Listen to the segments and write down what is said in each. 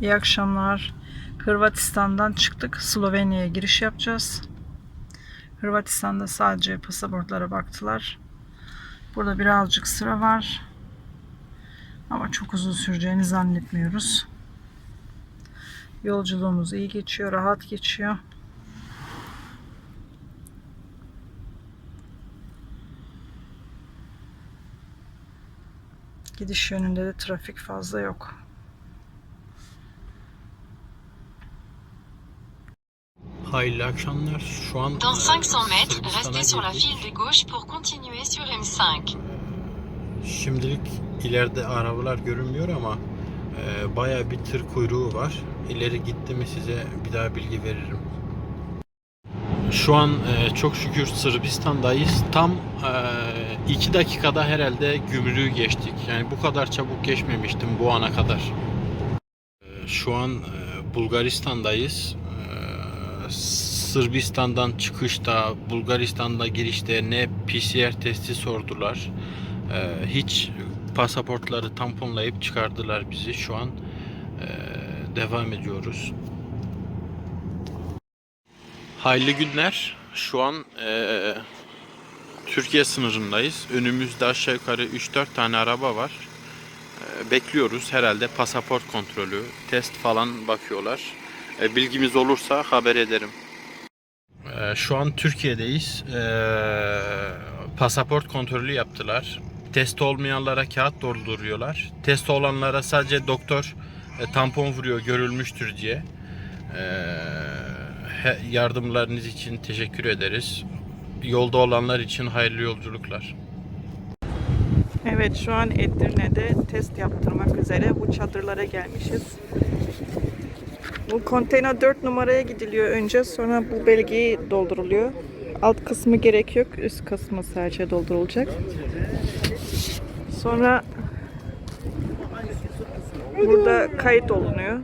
İyi akşamlar. Hırvatistan'dan çıktık. Slovenya'ya giriş yapacağız. Hırvatistan'da sadece pasaportlara baktılar. Burada birazcık sıra var. Ama çok uzun süreceğini zannetmiyoruz. Yolculuğumuz iyi geçiyor, rahat geçiyor. Gidiş yönünde de trafik fazla yok. Hayırlı akşamlar. Şu an Dans e, 500 mètres, Sırbistan'a restez sur la file de gauche pour continuer sur M5. Şimdilik ileride arabalar görünmüyor ama e, bayağı bir tır kuyruğu var. İleri gitti mi size bir daha bilgi veririm. Şu an e, çok şükür Sırbistan'dayız. Tam 2 dakikada herhalde gümrüğü geçtik. Yani bu kadar çabuk geçmemiştim bu ana kadar. E, Şu an e, Bulgaristan'dayız. E, Sırbistan'dan çıkışta, Bulgaristan'da girişte ne PCR testi sordular. E, Hiç pasaportları tamponlayıp çıkardılar bizi. Şu an e, devam ediyoruz. Hayırlı günler. Şu an eee, Türkiye sınırındayız. Önümüzde aşağı yukarı 3-4 tane araba var. Eee, bekliyoruz. Herhalde pasaport kontrolü, test falan bakıyorlar. E, bilgimiz olursa haber ederim. Eee, şu an Türkiye'deyiz. Eee, pasaport kontrolü yaptılar. Test olmayanlara kağıt dolduruyorlar. Test olanlara sadece doktor e, tampon vuruyor görülmüştür diye. Eee, he- yardımlarınız için teşekkür ederiz. Yolda olanlar için hayırlı yolculuklar. Evet şu an Edirne'de test yaptırmak üzere bu çadırlara gelmişiz. Bu konteyner 4 numaraya gidiliyor önce sonra bu belgeyi dolduruluyor. Alt kısmı gerek yok üst kısmı sadece doldurulacak. Sonra burada kayıt olunuyor.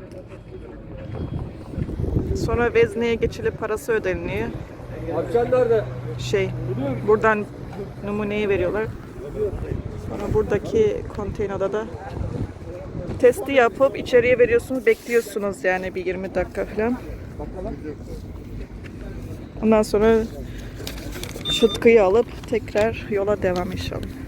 Sonra vezneye geçilip parası ödeniliyor. Şey, buradan numuneyi veriyorlar. Sonra buradaki konteynerde da testi yapıp içeriye veriyorsunuz, bekliyorsunuz yani bir 20 dakika falan. Ondan sonra şıtkıyı alıp tekrar yola devam inşallah.